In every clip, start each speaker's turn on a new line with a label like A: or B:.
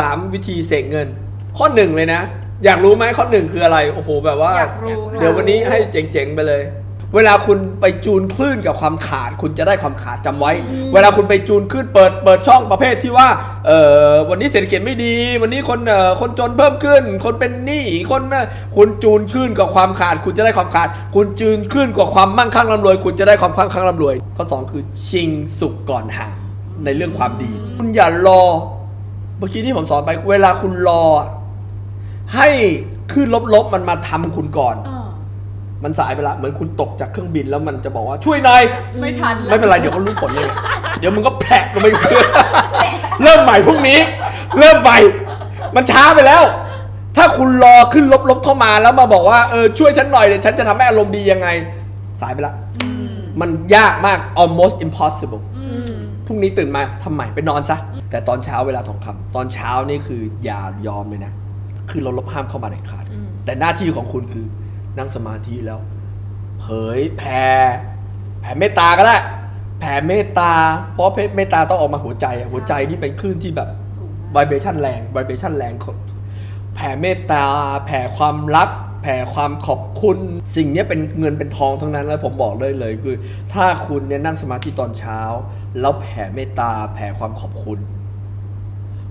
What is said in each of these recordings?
A: 3 วิธีเสกเงิน ข้อหนึ่งเลยนะ อยากรู้ไหมข้อหนึ่งคืออะไร โอ้โห แบบว่า
B: อยากรู้ค่ะ
A: เดี๋ยววันนี้ให้เจ๋งๆไปเลย เวลาคุณไปจูนคลื่นกับความขาด คุณจะได้ความขาดจำไว้ เวลาคุณไปจูนคลื่นเปิดเปิดช่องประเภทที่ว่าเออวันนี้เศรษฐกิจไม่ดี วันนี้คนเอ่อคนจนเพิ่มขึ้น คนเป็นหนี้คนน่ะคุณจูนคลื่นกับความขาด คุณจะได้ความขาด คุณจูนคลื่นกับความมั่งคั่งร่ำรวย คุณจะได้ความมั่งคั่งร่ำรวย ข้อสองคือชิงสุขก่อนหา ในเรื่องความดี คุณอย่ารอเมื่อกี้ที่ผมสอนไป เวลาคุณรอ ให้คลื่นลบๆมันมาทำคุณก่อน
B: เออ
A: มันสายไปละ เหมือนคุณตกจากเครื่องบินแล้วมันจะบอกว่าช่วยหน่อย
B: ไม่ทัน
A: ไม่เป็นไรเดี๋ยวก็รู้ผลเองเดี๋ยวมึงก็แผลกลงไปเริ่มใหม่พรุ่งนี้ เริ่มใหม่มันช้าไปแล้ว ถ้าคุณรอขึ้นลบๆเข้ามาแล้วมาบอกว่าเออช่วยฉันหน่อยเดี๋ยวฉันจะทำให้อารมณ์ดียังไง สายไปละมันยากมาก almost impossible
B: อืม
A: พ รุ่งนี้ตื่นมาทำใหม่ไปนอนซะ แต่ตอนเช้าเวลาทองคำตอนเช้านี่คืออย่ายอมเลยนะ คือเราลบห้ามเข้ามาเด็ดขาด แต่หน้าที่ของคุณคือนั่งสมาธิแล้ว เผยแผ่แผ่เมตตาก็ได้ แผ่เมตตา เพราะเมตตาต้องออกมาหัวใจอะหัวใจนี่เป็นคลื่นที่แบบว i เบชันแรงว i เบชันแรงของแผ่เมตตา แผ่ความรัก แผ่ความขอบคุณ สิ่งนี้เป็นเงินเป็นทองทั้งนั้นแล้วผมบอกเลยเลยคือ ถ้าคุณเนี่ยนั่งสมาธิตอนเช้า แล้วแผ่เมตตาแผ่ความขอบคุณ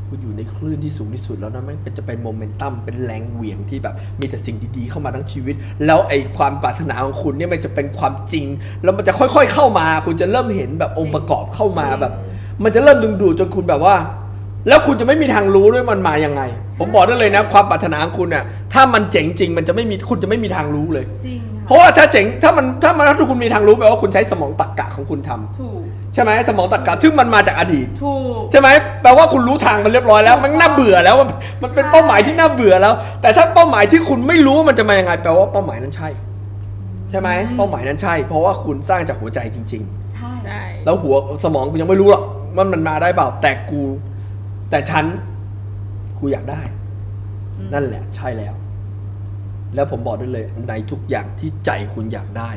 A: คุณอยู่ในคลื่นที่สูงที่สุดแล้วนะมันเป็นจะเป็นโมเมนตัมเป็นแรงเหวี่ยงที่แบบ มีแต่สิ่งดีๆเข้ามาทั้งชีวิต แล้วไอ้ความปรารถนาของคุณเนี่ยมันจะเป็นความจริง แล้วมันจะค่อยๆเข้ามา คุณจะเริ่มเห็นแบบองค์ประกอบเข้ามาแบบ มันจะเริ่มดึงดูดจนคุณแบบว่า แล้วคุณจะไม่มีทางรู้ด้วยมันมายังไง ผมบอกได้เลยนะ ความปรารถนาของคุณเนี่ยถ้ามันเจ๋งจริงมันจะไม่มีคุณจะไม่มีทางรู้เลย
B: จริง
A: เพ
B: ค่ะ
A: ราะว่าถ้าเจ๋งถ้ามันถ้ามันถ้าคุณมีทางรู้แปลว่าคุณใช้สมองตรรกะของคุณทำ
B: ถูก
A: ใช่ไหมสมองตรรกะซึ่งมันมาจากอดีต
B: ถูก
A: ใช่ไหมแปลว่าคุณรู้ทางมันเรียบร้อยแล้ว มันน่าเบื่อแล้วมันมันเป็นเป้าหมายที่น่าเบื่อแล้ว แต่ถ้าเป้าหมายที่คุณไม่รู้ว่ามันจะมายังไงแปลว่าเป้าหมายนั้นใช่ ใช่ไหมเป้าหมายนั้นใช่ เพราะว่าคุณสร้างจากหัวใจจริง
B: ใช่
C: ใช่
A: ๆแล้วหัวสมองคุณยังไม่รู้หรอกว่ามันมาได้เปล่าแต่กู แต่ฉันกูอยากได้ นั่นแหละใช่แล้ว แล้วผมบอกได้เลยในทุกอย่างที่ใจคุณอยากได้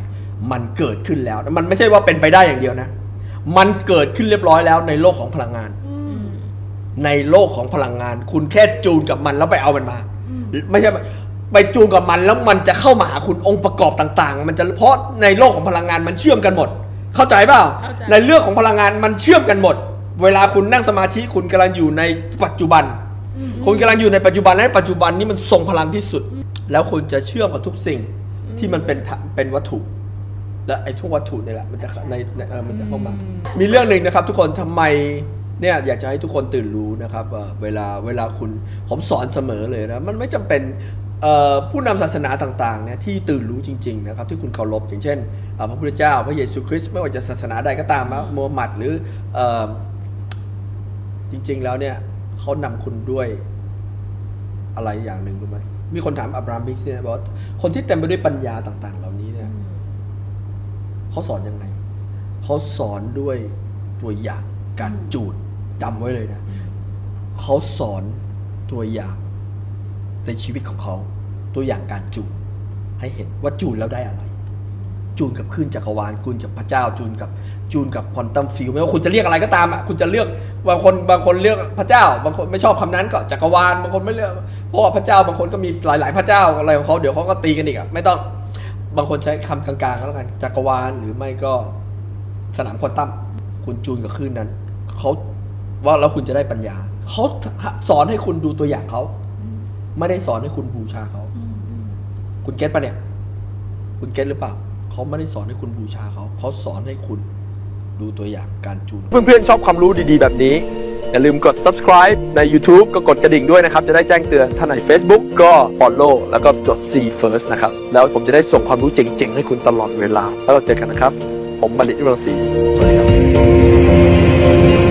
A: มันเกิดขึ้นแล้ว มันไม่ใช่ว่าเป็นไปได้อย่างเดียวนะ มันเกิดขึ้นเรียบร้อยแล้วในโลกของพลังงาน ในโลกของพลังงาน คุณแค่จูนกับมันแล้วไปเอามันมา ไม่ใช่ไปจูนกับมันแล้วมันจะเข้ามาหาคุณองค์ประกอบต่าง ๆ มันจะเพราะในโลกของพลังงานมันเชื่อมกันหมด เข้าใจเปล่า
C: เข้าใจ
A: ในเรื่องของพลังงานมันเชื่อมกันหมด เวลาคุณนั่งสมาธิคุณกำลังอยู่ในปัจจุบัน คุณกำลังอยู่ในปัจจุบันและปัจจุบันนี้มันทรงพลังที่สุด แล้วคุณจะเชื่อมกับทุกสิ่งที่มันเป็นทะเป็นวัตถุ และไอ้ทุกวัตถุนี่แหละมันจะในในเออมันจะเข้ามา มีเรื่องหนึ่งนะครับ ทุกคนทำไมเนี่ยอยากจะให้ทุกคนตื่นรู้นะครับเอ่อเวลาเวลาคุณผมสอนเสมอเลยนะมันไม่จำเป็นเอ่อผู้นำศาสนาต่างๆเนี่ยที่ตื่นรู้จริงๆนะครับที่คุณเคารพอย่างเช่นเอ่อพระพุทธเจ้าพระเยซูคริสต์ไม่ว่าจะศาสนาใดก็ตามนะมูฮัมหมัดหรือเอ่อ จริง ๆ แล้วเนี่ยเขานำคุณด้วยอะไรอย่างหนึ่งรู้ไหมมีคนถามอับราฮัมบิกเนี่ยบอกว่าคนที่เต็มไปด้วยปัญญาต่าง ๆ เหล่านี้เนี่ยเขาสอนยังไงเขาสอนด้วยตัวอย่างการจูดจำไว้เลยนะเขาสอนตัวอย่างในชีวิตของเขา ตัวอย่างการจูดให้เห็นว่าจูดแล้วได้อะไร จูนกับคลื่นจักรวาลจูนกับพระเจ้าจูนกับจูนกับควอนตัมฟิลไม่ว่าคุณจะเรียกอะไรก็ตามอะคุณจะเลือกบางคนบางคนเลือกพระเจ้า บางคนไม่ชอบคำนั้นก็จักรวาลบางคนไม่เลือกเพราะว่าพระเจ้าบางคนก็มีหลาย ๆ พระเจ้าอะไรของเขาเดี๋ยวเขาก็ตีกันอีกอะไม่ต้องบางคนใช้คำกลางๆก็แล้วกันจักรวาลหรือไม่ก็สนามควอนตัมคุณจูนกับคลื่นนั้นเขาว่าแล้วคุณจะได้ปัญญาเขาสอนให้คุณดูตัวอย่างเขาไม่ได้สอนให้คุณบูชาเขาคุณเก็ตปะเนี่ย คุณเก็ตหรือเปล่า เขาไม่ได้สอนให้คุณบูชาเขาเขาสอนให้คุณดูตัวอย่างการจูน
D: เพื่อนๆชอบความรู้ดีๆ แบบนี้ อย่าลืมกด subscribe ใน YouTube ก็กดกระดิ่งด้วยนะครับ จะได้แจ้งเตือนถ้าใน Facebook ก็ follow แล้วก็กด see first นะครับ แล้วผมจะได้ส่งความรู้เจ๋งๆ ให้คุณตลอดเวลา แล้วเราเจอกันนะครับ ผมบัณฑิตวิรังศรีสวัสดีครับ